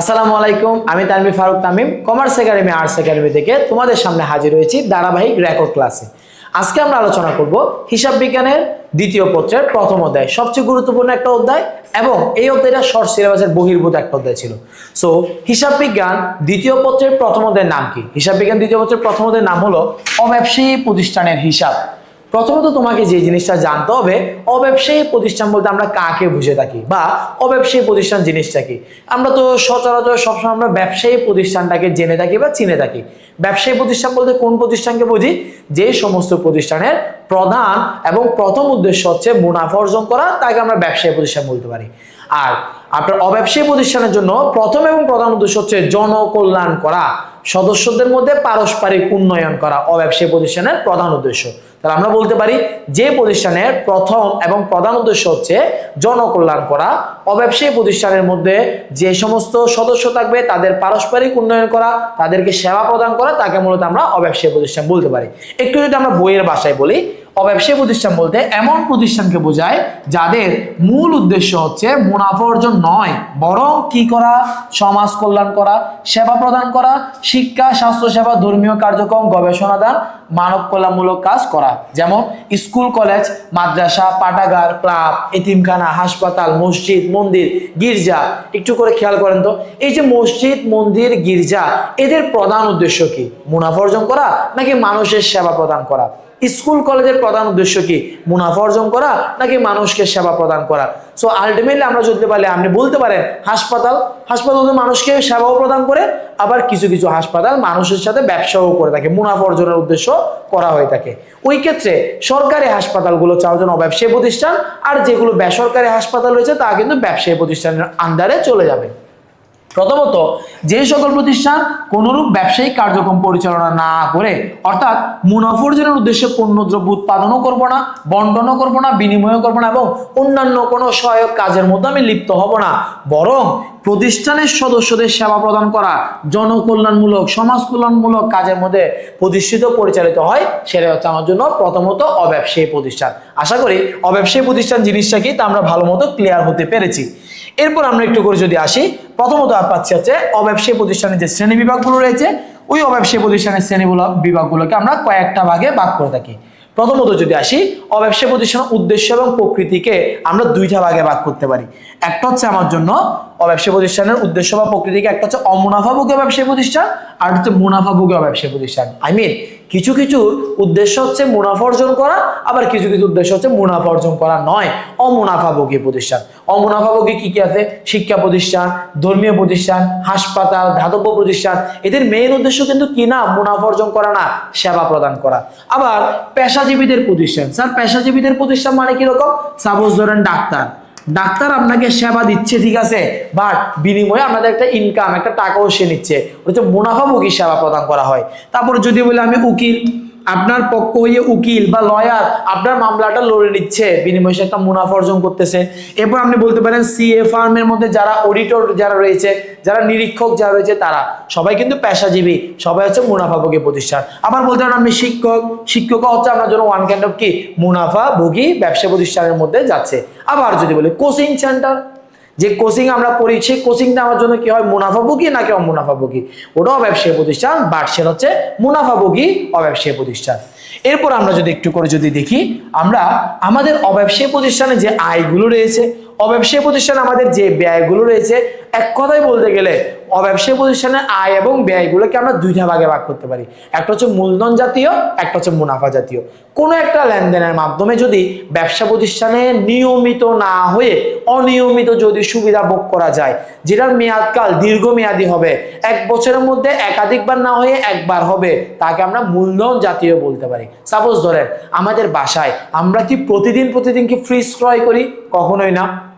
আসসালামু আলাইকুম, আমি Tanvir Faruk Tamim commerce academy arts academy থেকে তোমাদের সামনে হাজির হয়েছি ধারাবাহিক রেকর্ড ক্লাসে আজকে আমরা আলোচনা করব হিসাব বিজ্ঞানের দ্বিতীয় পত্রের প্রথম অধ্যায়, সবচেয়ে গুরুত্বপূর্ণ একটা অধ্যায় এবং এই অধ্যায়টা শর্ট সিলেবাসের বহির্ভূত একটা অধ্যায় ছিল। সো হিসাব বিজ্ঞান দ্বিতীয় পত্রের প্রথম অধ্যায়ের নাম কি? হিসাব বিজ্ঞান দ্বিতীয় পত্রের প্রথম অধ্যায়ের নাম হলো অব্যবসায়ী প্রতিষ্ঠানের হিসাব। প্রথমত তোমাকে যে জিনিসটা জানতে হবে, অব্যবসায়ী প্রতিষ্ঠান বলতে আমরা কাকে বুঝে থাকি বা অব্যবসায়ী প্রতিষ্ঠান জিনিসটা কি? আমরা তো সচরাচর সবসময় আমরা ব্যবসায়ী প্রতিষ্ঠানটাকে জেনে থাকি বা চিনে থাকি। ব্যবসায়ী প্রতিষ্ঠান বলতে কোন প্রতিষ্ঠানকে বুঝি? যে সমস্ত প্রতিষ্ঠানের প্রধান এবং প্রথম উদ্দেশ্য হচ্ছে মুনাফা অর্জন করা, তাকে আমরা ব্যবসায়ী প্রতিষ্ঠান বলতে পারি। আর আপনার অব্যবসায়ী প্রতিষ্ঠানের জন্য প্রথম এবং প্রধান উদ্দেশ্য হচ্ছে জনকল্যাণ করা, সদস্যদের মধ্যে পারস্পরিক উন্নয়ন করা অব্যবসায়ী প্রতিষ্ঠানের প্রধান উদ্দেশ্য। তাহলে আমরা বলতে পারি যে প্রতিষ্ঠানের প্রথম এবং প্রধান উদ্দেশ্য হচ্ছে জনকল্যাণ করা, অব্যবসায়ী প্রতিষ্ঠানের মধ্যে যে সমস্ত সদস্য থাকবে তাদের পারস্পরিক উন্নয়ন করা, তাদেরকে সেবা প্রদান করা, তাকে মূলত আমরা অব্যবসায়ী প্রতিষ্ঠান বলতে পারি। একটু যদি আমরা বইয়ের ভাষায় বলি অব্যবসায়ী প্রতিষ্ঠান বলতে এমন প্রতিষ্ঠানকে বোঝায় যাদের মূল উদ্দেশ্য হচ্ছে মুনাফা অর্জন নয়, বরং কি করা? সমাজ কল্যাণ করা, সেবা প্রদান করা, শিক্ষা স্বাস্থ্য সেবা ধর্মীয় কার্যক্রম গবেষণা দান মানব কল্যাণমূলক কাজ করা। যেমন স্কুল, কলেজ, মাদ্রাসা, পাঠাগার, ক্লাব, এতিমখানা, হাসপাতাল, মসজিদ, মন্দির, গির্জা। একটু করে খেয়াল করেন তো, এই যে মসজিদ, মন্দির, গির্জা, এদের প্রধান উদ্দেশ্য কি? মুনাফা অর্জন করা নাকি মানুষের সেবা প্রদান করা? স্কুল কলেজের প্রধান উদ্দেশ্য কি? মুনাফা অর্জন করা নাকি মানুষকে সেবা প্রদান করা? সো আলটিমেটলি আমরা যদি পারি আপনি বলতে পারেন, হাসপাতাল। হাসপাতাল মানুষকে সেবাও প্রদান করে, আবার কিছু কিছু হাসপাতাল মানুষের সাথে ব্যবসাও করে থাকে, মুনাফা অর্জনের উদ্দেশ্য করা হয়ে থাকে। ওই ক্ষেত্রে সরকারি হাসপাতালগুলো চাওয়ার জন্য ব্যবসায়ী প্রতিষ্ঠান, আর যেগুলো বেসরকারি হাসপাতাল রয়েছে, তা কিন্তু ব্যবসায়ী প্রতিষ্ঠানের আন্ডারে চলে যাবে। প্রথমত, যে সকল প্রতিষ্ঠান কোনরূপ ব্যবসায়িক কার্যক্রম পরিচালনা না করে, অর্থাৎ মুনাফা অর্জনের উদ্দেশ্যে পণ্যদ্রব্য উৎপাদনও করব না, বন্টনও করব না, বিনিময়ও করব না এবং অন্যান্য কোনো সহায়ক কাজের মধ্যে আমি লিপ্ত হব না। বরং প্রতিষ্ঠানের সদস্যদের সেবা প্রদান করা, জনকল্যাণমূলক সমাজ কল্যাণমূলক কাজের মধ্যে প্রতিষ্ঠিত, পরিচালিত হয় সেটা হচ্ছে আমার জন্য প্রথমত অব্যবসায়ী প্রতিষ্ঠান। আশা করি অব্যবসায়ী প্রতিষ্ঠান জিনিসটা কি তা আমরা ভালো মতো ক্লিয়ার হতে পেরেছি। এরপর আমরা একটু করে যদি আসি, প্রথমত পাচ্ছি হচ্ছে অব্যবসায়ী প্রতিষ্ঠানের যে শ্রেণি বিভাগগুলো রয়েছে, ওই অব্যবসায়ী প্রতিষ্ঠানের শ্রেণীগুলো বিভাগগুলোকে আমরা কয়েকটা ভাগে ভাগ করে থাকি। প্রথমত যদি আসি, অব্যবসায়ী প্রতিষ্ঠানের উদ্দেশ্য এবং প্রকৃতিকে আমরা দুইটা ভাগে ভাগ করতে পারি। একটা হচ্ছে আমার জন্য অব্যবসায়ী প্রতিষ্ঠানের উদ্দেশ্য বা প্রকৃতিকে একটা হচ্ছে অমুনাফাভোগী ব্যবসায়ী প্রতিষ্ঠান, আর হচ্ছে মুনাফাভোগী ব্যবসায়ী প্রতিষ্ঠান। আই মিন কিছু কিছু উদ্দেশ্য হচ্ছে মুনাফা অর্জন করা, আবার কিছু কিছু উদ্দেশ্য হচ্ছে মুনাফা অর্জন করা নয় অমুনাফাভোগী প্রতিষ্ঠান। অমুনাফাভোগী কি কি আছে? শিক্ষা প্রতিষ্ঠান, ধর্মীয় প্রতিষ্ঠান, হাসপাতাল ধাতব্য প্রতিষ্ঠান। এদের মেইন উদ্দেশ্য কিন্তু কি না মুনাফা অর্জন করা না, সেবা প্রদান করা। আবার পেশাজীবীদের প্রতিষ্ঠান। স্যার, পেশাজীবীদের প্রতিষ্ঠান মানে কীরকম সাপোজ ধরেন ডাক্তার। ডাক্তার আপনাকে সেবা দিচ্ছে, ঠিক আছে? বাট বিনিময়ে আপনাদের একটা ইনকাম একটা টাকাও সে নিচ্ছে। হচ্ছে মুনাফামুখী সেবা প্রদান করা হয়। তারপর যদি বলে আমি উকিল আপনার পক্ষ হয়ে উকিল বা লয়ার আপনার মামলাটা লড়ে নিচ্ছে, বিনিময়ে একটা মুনাফা অর্জন করতেছে। এরপর আপনি বলতে পারেন সিএ ফার্মের মধ্যে যারা অডিটর যারা রয়েছে, যারা নিরীক্ষক যারা রয়েছে, তারা সবাই কিন্তু পেশাজীবী, সবাই হচ্ছে মুনাফাভোগী প্রতিষ্ঠান। আবার বলতে পারেন, আপনি শিক্ষক শিক্ষক হচ্ছে আপনার জন্য ওয়ান কাইন্ড অফ কি? মুনাফাভোগী ব্যবসা প্রতিষ্ঠানের মধ্যে যাচ্ছে। আবার যদি বলি কোচিং সেন্টার যে কোচিং আমরা পড়ি সেই কোচিংটা আমার জন্য কি হয়? মুনাফাভোগী নাকি অমুনাফাভোগী ওটাও ব্যবসায়ী প্রতিষ্ঠান বাট সেটা হচ্ছে মুনাফাভোগী অব্যবসায়ী প্রতিষ্ঠান। এরপর আমরা যদি একটু করে যদি দেখি, আমরা আমাদের অব্যবসায়ী প্রতিষ্ঠানে যে আয়গুলো রয়েছে অব্যবসায়ী প্রতিষ্ঠানে আমাদের যে ব্যয়গুলো রয়েছে, এক কথায় বলতে গেলে অব্যবসায়ী প্রতিষ্ঠানের আয় এবং ব্যয়গুলোকে আমরা দুইটা ভাগে ভাগ করতে পারি। একটা হচ্ছে মূলধন জাতীয়, একটা হচ্ছে মুনাফা জাতীয়। কোনো একটা লেনদেনের মাধ্যমে যদি ব্যবসা প্রতিষ্ঠানে নিয়মিত না হয়ে অনিয়মিত যদি সুবিধা ভোগ করা যায়, যেটার মেয়াদকাল দীর্ঘমেয়াদী হবে, এক বছরের মধ্যে একাধিকবার না হয়ে একবার হবে, তাকে আমরা মূলধন জাতীয় বলতে পারি। সাপোজ ধরেন, আমাদের বাসায় আমরা কি প্রতিদিন প্রতিদিন কি ফ্রিজ ক্রয় করি? কখনোই না।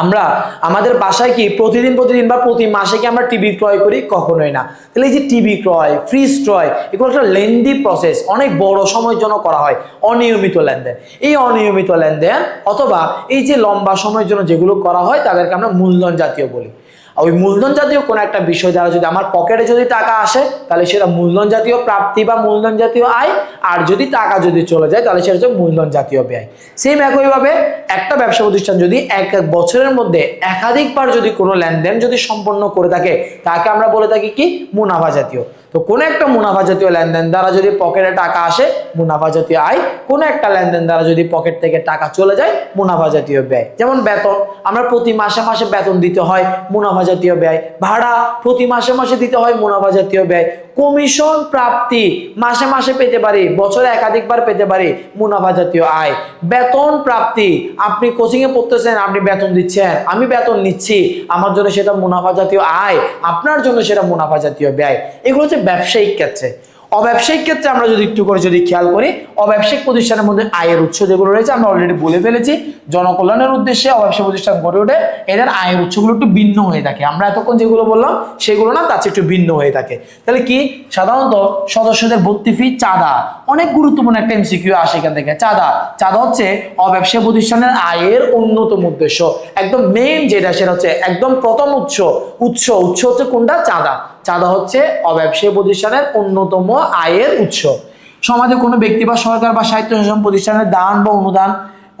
আমরা আমাদের বাসায় কি প্রতিদিন প্রতিদিন বা প্রতি মাসে কি আমরা টিভি ক্রয় করি? কখনোই না। তাহলে এই যে টিভি ক্রয় ফ্রিজ ক্রয়, এগুলো একটা লেন্দি প্রসেস অনেক বড় সময়ের জন্য করা হয়, অনিয়মিত লেনদেন। এই অনিয়মিত লেনদেন অথবা এই যে লম্বা সময়ের জন্য যেগুলো করা হয়, তাদেরকে আমরা মূলধন জাতীয় বলি। ওই মূলধন জাতীয় কোনো একটা বিষয় দ্বারা যদি আমার পকেটে যদি টাকা আসে, তাহলে সেটা মূলধন জাতীয় প্রাপ্তি বা মূলধন জাতীয় আয়, আর যদি টাকা যদি চলে যায়, তাহলে সেটা হচ্ছে মূলধন জাতীয় ব্যয়। সেম একইভাবে একটা ব্যবসা প্রতিষ্ঠান যদি এক এক বছরের মধ্যে একাধিকবার যদি কোনো লেনদেন যদি সম্পন্ন করে থাকে, তাকে আমরা বলে থাকি কি? মুনাফা জাতীয় তো কোনো একটা মুনাফা জাতীয় লেনদেন দ্বারা যদি পকেটে টাকা আসে, মুনাফা জাতীয় আয়, কোনো একটা লেনদেন দ্বারা যদি পকেট থেকে টাকা চলে যায়, মুনাফা জাতীয় ব্যয়। যেমন বেতন, আমরা প্রতি মাসে মাসে বেতন দিতে হয়, মুনাফা জাতীয় ব্যয়। ভাড়া, প্রতি মাসে মাসে দিতে হয়, মুনাফা জাতীয় ব্যয়। কমিশন প্রাপ্তি, মাসে মাসে পেতে পারি, বছরে একাধিকবার পেতে পারি, মুনাফা জাতীয় আয়। বেতন প্রাপ্তি, আপনি কোচিং এ পড়তেছেন, আপনি বেতন দিচ্ছেন, আমি বেতন নিচ্ছি, আমার জন্য সেটা মুনাফা জাতীয় আয়, আপনার জন্য সেটা মুনাফা জাতীয় ব্যয়। এগুলো হচ্ছে ব্যবসায়িক ক্ষেত্রে। অব্যবসায়িক ক্ষেত্রে আমরা যদি একটু করে যদি খেয়াল করি, অব্যবসায়িক প্রতিষ্ঠানের মধ্যে আয়ের উৎস যেগুলো রয়েছে আমরা অলরেডি বলে ফেলেছি। জনকল্যাণের উদ্দেশ্যে অব্যবসায় প্রতিষ্ঠান গড়ে ওঠে, এদের আয়ের উৎসগুলো একটু ভিন্ন হয়ে থাকে। আমরা এতক্ষণ যেগুলো বললাম, সেগুলো না তার একটু ভিন্ন হয়ে থাকে। তাহলে কি? সাধারণত সদস্যদের ভর্তি ফি চাঁদা। অনেক গুরুত্বপূর্ণ একটা এমসিকিউ আসে এখান থেকে। চাঁদা। চাঁদা হচ্ছে অব্যবসায় প্রতিষ্ঠানের আয়ের অন্যতম উদ্দেশ্য। একদম মেইন যেটা, সেটা হচ্ছে একদম প্রথম উৎস উৎস। উৎস হচ্ছে কোনটা? চাঁদা। চাঁদা হচ্ছে অব্যবসায়ী প্রতিষ্ঠানের অন্যতম আয়ের উৎস। সমাজে কোনো ব্যক্তি বা সরকার বা সাহিত্য শাসন প্রতিষ্ঠানের দান বা অনুদান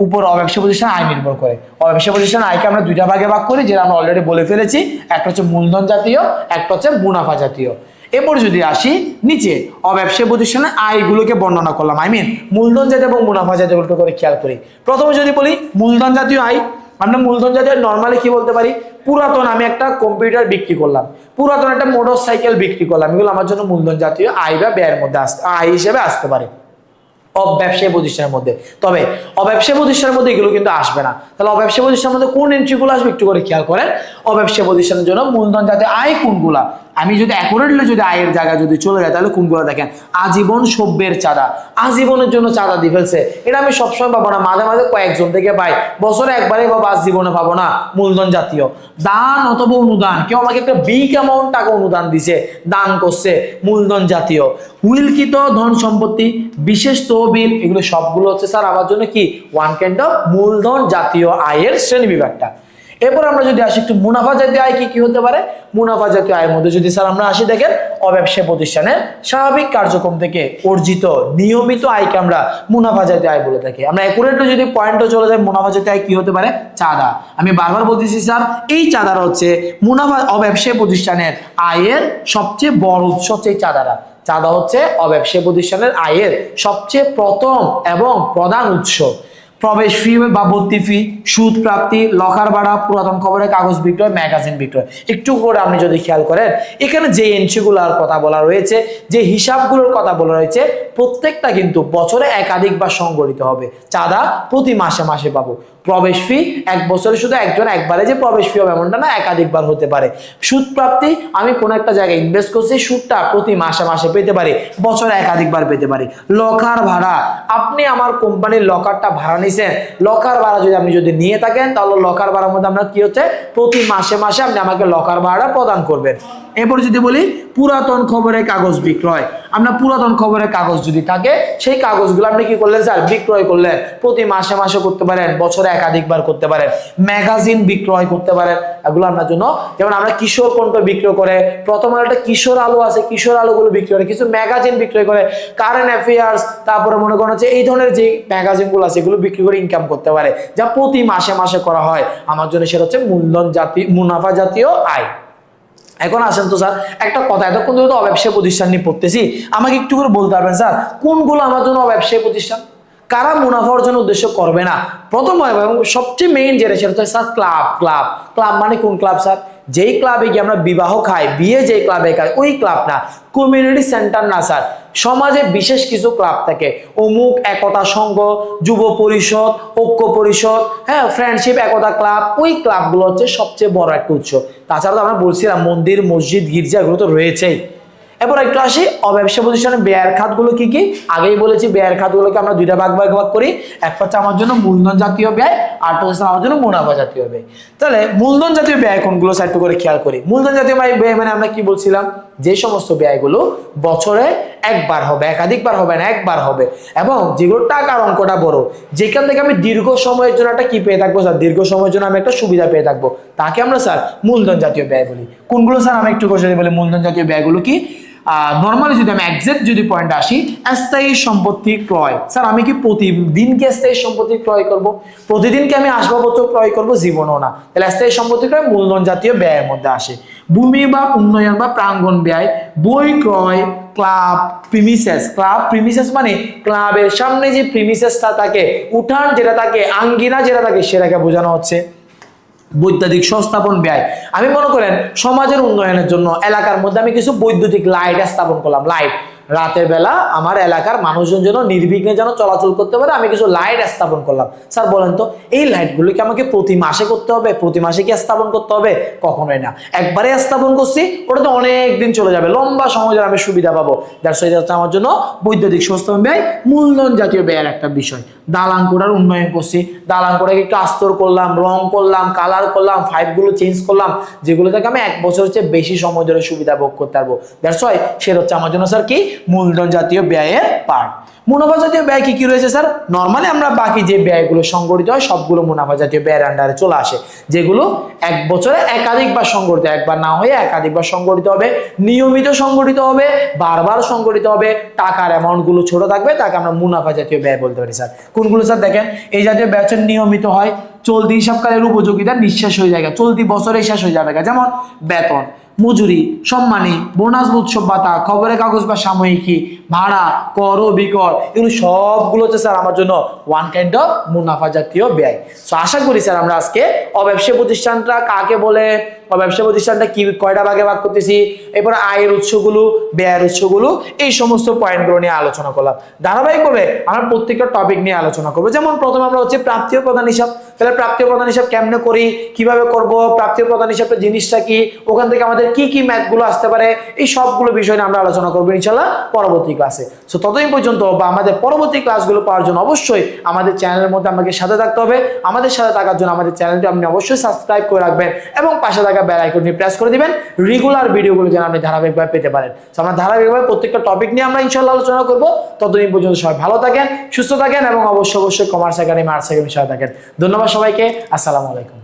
উপর অব্যবসায়ী প্রতিষ্ঠান আয় নির্ভর করে। অব্যবসায়ী প্রতিষ্ঠান আয়কে আমরা দুইটা ভাগে ভাগ করি, যেটা আমরা অলরেডি বলে ফেলেছি। একটা হচ্ছে মূলধন জাতীয়, একটা হচ্ছে মুনাফা জাতীয়। এরপর যদি আসি নিচে, অব্যবসায়ী প্রতিষ্ঠানের আয়গুলোকে বর্ণনা করলাম। আই মিন মূলধন জাতীয় এবং মুনাফা জাতীয় একটু করে খেয়াল করি। প্রথমে যদি বলি মূলধন জাতীয় আয়, আমরা মূলধন জাতীয় নর্মালি কি বলতে পারি? পুরাতন আমি একটা কম্পিউটার বিক্রি করলাম। পুরাতন একটা মোটর সাইকেল বিক্রি করলাম। এগুলো আমার জন্য মূলধন জাতীয় আয় বা ব্যয়ের মধ্যে আসতে আয় হিসেবে আসতে পারে। অব্যবসায়ী প্রতিষ্ঠানের মধ্যে। তবে অব্যবসায়ী প্রতিষ্ঠানের মধ্যে এগুলো কিন্তু আসবে না। তাহলে অব্যবসায়ী প্রতিষ্ঠানের মধ্যে কোন এন্ট্রিগুলো আসবে একটু করে খেয়াল করেন। অব্যবসায়ী প্রতিষ্ঠানের জন্য মূলধন জাতীয় আয় কোনগুলা? আমি যদি অ্যাকুরেটলি যদি আয়ের জায়গা যদি চলে যায়, তাহলে কোনগুলো দেখেন? আজীবন সভ্যের চাঁদা। আজীবনের জন্য চাঁদা দিয়ে ফেলছে। এটা আমি সবসময় পাবো না। মাঝে মাঝে কয়েকজন থেকে পাই, বছরে একবারে পাবো আজ জীবনে পাবো না, মূলধন জাতীয়। দান অথবা অনুদান। কেউ আমাকে একটা বিগ অ্যামাউন্ট টাকা অনুদান দিছে, দান করছে, মূলধন জাতীয়। উইলকিত ধন সম্পত্তি, বিশেষ তহবিল, এগুলো সবগুলো হচ্ছে স্যার আমার জন্য কি? ওয়ান কাইন্ড অফ মূলধন জাতীয় আয়ের শ্রেণি বিভাগটা এরপর আমরা যদি আসি একটু মুনাফা জাতীয় আয় কি কি হতে পারে? মুনাফা জাতীয় আয়ের মধ্যে যদি স্যার আমরা আসি, দেখেন অব্যবসায় প্রতিষ্ঠানের স্বাভাবিক কার্যক্রম থেকে অর্জিত নিয়মিত আয়কে আমরা মুনাফা জাতীয় আয় বলে থাকি। আমরা একুরেটলি যদি পয়েন্টও চলে যায় মুনাফা জাতীয় আয় কি হতে পারে? চাঁদা। আমি বারবার বলতেছি স্যার, এই চাঁদারা হচ্ছে মুনাফা অব্যবসায় প্রতিষ্ঠানের আয়ের সবচেয়ে বড় উৎস হচ্ছে এই চাঁদারা চাঁদা হচ্ছে অব্যবসায় প্রতিষ্ঠানের আয়ের সবচেয়ে প্রথম এবং প্রধান উৎস। প্রবেশ ফি বা ভর্তি ফি সুদ প্রাপ্তি, লকার ভাড়া, পুরাতন খবরের কাগজ বিক্রয় ম্যাগাজিন বিক্রয়। একটু করে আপনি যদি খেয়াল করেন, এখানে যে এন্ট্রিগুলোর কথা বলা রয়েছে, যে হিসাবগুলোর কথা বলা রয়েছে, প্রত্যেকটা কিন্তু বছরে একাধিকবার সংগঠিত হবে। চাঁদা প্রতি মাসে মাসে পাবো। প্রবেশ ফি এক বছরে শুধু একজন একবারে যে প্রবেশ ফি হবে এমনটা না একাধিকবার হতে পারে। সুদ প্রাপ্তি, আমি কোনো একটা জায়গায় ইনভেস্ট করছি, সুদটা প্রতি মাসে মাসে পেতে পারি, বছরে একাধিকবার পেতে পারি। লকার ভাড়া, আপনি আমার কোম্পানির লকারটা ভাড়া নিছেন। লকার ভাড়া যদি আপনি যদি নিয়ে থাকেন, তাহলে লকার ভাড়ার মধ্যে আপনার কি হচ্ছে? প্রতি মাসে মাসে আপনি আমাকে লকার ভাড়া প্রদান করবেন। এরপর যদি বলি, পুরাতন খবরের কাগজ বিক্রয়। আপনার পুরাতন খবরের কাগজ যদি থাকে, সেই কাগজগুলো আপনি কি করলেন স্যার? বিক্রয় করলেন। প্রতি মাসে মাসে করতে পারেন, বছরে একাধিকবার করতে পারেন। ম্যাগাজিন বিক্রয় করতে পারেন। এগুলো আপনার জন্য, যেমন আমরা কিশোর কণ্ঠ বিক্রয় করে, প্রথম একটা কিশোর আলো আছে, কিশোর আলোগুলো বিক্রয় করে, কিছু ম্যাগাজিন বিক্রয় করে কারেন্ট অ্যাফেয়ার্স তারপরে মনে করেন হচ্ছে এই ধরনের যে ম্যাগাজিনগুলো আছে, এগুলো বিক্রি করে ইনকাম করতে পারে, যা প্রতি মাসে মাসে করা হয়। আমার জন্য সেটা হচ্ছে মূলধন জাতি, মুনাফা জাতীয় আয়। এখন আসেন তো স্যার, একটা কথা, এতক্ষণ ধরে তো অব্যবসায় প্রতিষ্ঠান নিয়ে পড়তেছি। আমাকে একটু করে বলতে পারবেন স্যার, কোনগুলো আমার জন্য অব্যবসায়ী প্রতিষ্ঠান? কারা মুনাফা অর্জন উদ্দেশ্য করবে না? প্রথম এবং সবচেয়ে মেইন যেটা, সেটা স্যার ক্লাব ক্লাব ক্লাব মানে কোন ক্লাব স্যার? যেই ক্লাবে গিয়ে আমরা বিবাহ খাই, বিয়ে যেই ক্লাবে খাই, ওই ক্লাব না। কমিউনিটি সেন্টার না, স্যার। সমাজে বিশেষ কিছু ক্লাব থাকে। অমুক একতা সংঘ, যুব পরিষদ, ঐক্য পরিষদ হ্যাঁ ফ্রেন্ডশিপ একতা ক্লাব, ওই ক্লাবগুলো হচ্ছে সবচেয়ে বড় একটা উৎস। তাছাড়া তো আমরা বলছিলাম, মন্দির, মসজিদ, গির্জা, এগুলো তো রয়েছেই। এরপর একটু আসি, অব্যবসা প্রতিষ্ঠানের ব্যয়ের খাতগুলো কি কি? আগেই বলেছি, ব্যয়ের খাতগুলোকে আমরা দুইটা ভাগ ভাগ ভাগ করি। এক হচ্ছে আমার জন্য মূলধন জাতীয় ব্যয়, আর হচ্ছে আমার জন্য মুনাফা জাতীয় ব্যয়। তাহলে মূলধন জাতীয় ব্যয় কোনগুলো একটু করে খেয়াল করি। মূলধন জাতীয় ব্যয় মানে আমরা কি বলছিলাম? যে সমস্ত ব্যয়গুলো বছরে একবার হবে, একাধিকবার হবে না, একবার হবে। এবং যেগুলো টাকার অঙ্কটা বড়, যেখান থেকে আমি দীর্ঘ সময়ের জন্য একটা কি পেয়ে থাকব স্যার? দীর্ঘ সময়ের জন্য আমি একটা সুবিধা পেয়ে থাকব। তাকে আমরা স্যার মূলধন জাতীয় ব্যয় বলি। কোনগুলো স্যার? আমি একটু কথা বলি, মূলধন জাতীয় ব্যয়গুলো কি? নর্মালি যদি আমি একজ্যাক্ট যদি পয়েন্ট আসি, স্থায়ী সম্পত্তি ক্রয়। স্যার, আমি কি প্রতিদিনকে স্থায়ী সম্পত্তি ক্রয় করব? প্রতিদিনকে আমি আসবাবপত্র ক্রয় করব? জীবনও না। তাহলে স্থায়ী সম্পত্তি ক্রয় মূলধন জাতীয় ব্যয়ের মধ্যে আসে। ভূমি বা উন্নয়ন বা প্রাঙ্গণ ব্যয়, বই ক্রয় ক্লাব প্রিমিসেস ক্লাব প্রিমিসেস মানে ক্লাবের সামনে যে প্রিমিসেসটা থাকে, উঠান যেটা থাকে, আঙ্গিনা যেটা থাকে, সেটাকে বোঝানো হচ্ছে। বৈদ্যুতিক সংস্থাপন ব্যয়। আমি মনে করেন, সমাজের উন্নয়নের জন্য এলাকার মধ্যে আমি কিছু বৈদ্যুতিক লাইট স্থাপন করলাম, লাইট। রাতের বেলা আমার এলাকার মানুষজন যেন নির্বিঘ্নে যেন চলাচল করতে পারে, আমি কিছু লাইট স্থাপন করলাম। স্যার, বলেন তো, এই লাইটগুলো কি আমাকে প্রতি মাসে করতে হবে? প্রতি মাসে কি স্থাপন করতে হবে? কখনোই না। একবারে স্থাপন করছি, ওটা তো অনেক দিন চলে যাবে, লম্বা সময় আমি সুবিধা পাবো। দ্যাটস ওয়াই হচ্ছে আমার জন্য বৈদ্যুতিক সংস্থাপন ব্যয় মূলধন জাতীয় ব্যয়ের একটা বিষয়। দালান উন্নয়ন করছি। দালান কোটাকে একটু আস্তর করলাম, রং করলাম কালার করলাম ফাইভগুলো চেঞ্জ করলাম, যেগুলো থেকে আমি এক বছর হচ্ছে বেশি সময় ধরে সুবিধা ভোগ করতে পারব। দ্যাটস ওয়াই সেটা হচ্ছে আমার জন্য, স্যার, কি? মূলধন জাতীয় ব্যয়ের পার্ট মুনাফা জাতীয় ব্যয় কি কি রয়েছে স্যার? নর্মালি আমরা বাকি যে ব্যয়গুলো সংগঠিত হয়, সবগুলো মুনাফা জাতীয় ব্যয়ের আন্ডারে চলে আসে। যেগুলো এক বছরে একাধিকবার সংগঠিত একবার না হয়ে একাধিকবার সংগঠিত হবে। নিয়মিত সংগঠিত হবে, বারবার সংগঠিত হবে। টাকার অ্যামাউন্টগুলো ছোট থাকবে, তাকে আমরা মুনাফা জাতীয় ব্যয় বলতে পারি স্যার। কোনগুলো স্যার দেখেন? এই জাতীয় ব্যয় নিয়মিত হয়, চলতি হিসাবকালের উপযোগিতা নিঃশেষ হয়ে যায় চলতি বছরে শেষ হয়ে যাবে যেমন বেতন। মজুরি সম্মানী বোনাস উৎসব ভাতা খবরের কাগজ বা সাময়িকী ভাড়া, কর বিকর, এগুলো সবগুলো হচ্ছে স্যার আমার জন্য ওয়ান কাইন্ড অফ মুনাফা জাতীয় ব্যয়। সো আশা করি স্যার আমরা আজকে অব্যবসায়ী প্রতিষ্ঠানটা কাকে বলে ব্যবসা প্রতিষ্ঠানটা কি, কয়টা ভাগে ভাগ করতেছি, এরপর আয়ের উৎসগুলো, ব্যয়ের উৎসগুলো, এই সমস্ত পয়েন্টগুলো নিয়ে আলোচনা করলাম। ধারাবাহিকভাবে আমরা প্রত্যেকটা টপিক নিয়ে আলোচনা করব। যেমন প্রথমে আমরা হচ্ছে প্রাপ্তীয় প্রধান হিসাব। তাহলে প্রাপ্তীয় প্রধান হিসাব কেমনে করি, কীভাবে করব প্রাপ্তীয় প্রধান হিসাবটা জিনিসটা কি, ওখান থেকে আমাদের কি কি ম্যাথগুলো আসতে পারে, এই সবগুলো বিষয় নিয়ে আমরা আলোচনা করব ইনশাল্লাহ পরবর্তী ক্লাসে। সো ততদিন পর্যন্ত বা আমাদের পরবর্তী ক্লাসগুলো পাওয়ার জন্য অবশ্যই আমাদের চ্যানেলের মধ্যে আমাকে সাথে থাকতে হবে। আমাদের সাথে থাকার জন্য আমাদের চ্যানেলটি আপনি অবশ্যই সাবস্ক্রাইব করে রাখবেন এবং পাশে থাকা বেল আইকনটি প্রেস করে দিবেন। রেগুলার ভিডিওগুলো যেন আপনি ধারাবাহিকভাবে পেতে পারেন। তো আমরা ধারাবাহিকভাবে প্রত্যেকটা টপিক নিয়ে আমরা ইনশাল্লাহ আলোচনা করব। ততদিন পর্যন্ত সবাই ভালো থাকেন, সুস্থ থাকেন এবং অবশ্যই অবশ্যই কমার্স একাডেমি আর্টস একাডেমি সাথে থাকেন ধন্যবাদ সবাইকে। আসসালামু আলাইকুম।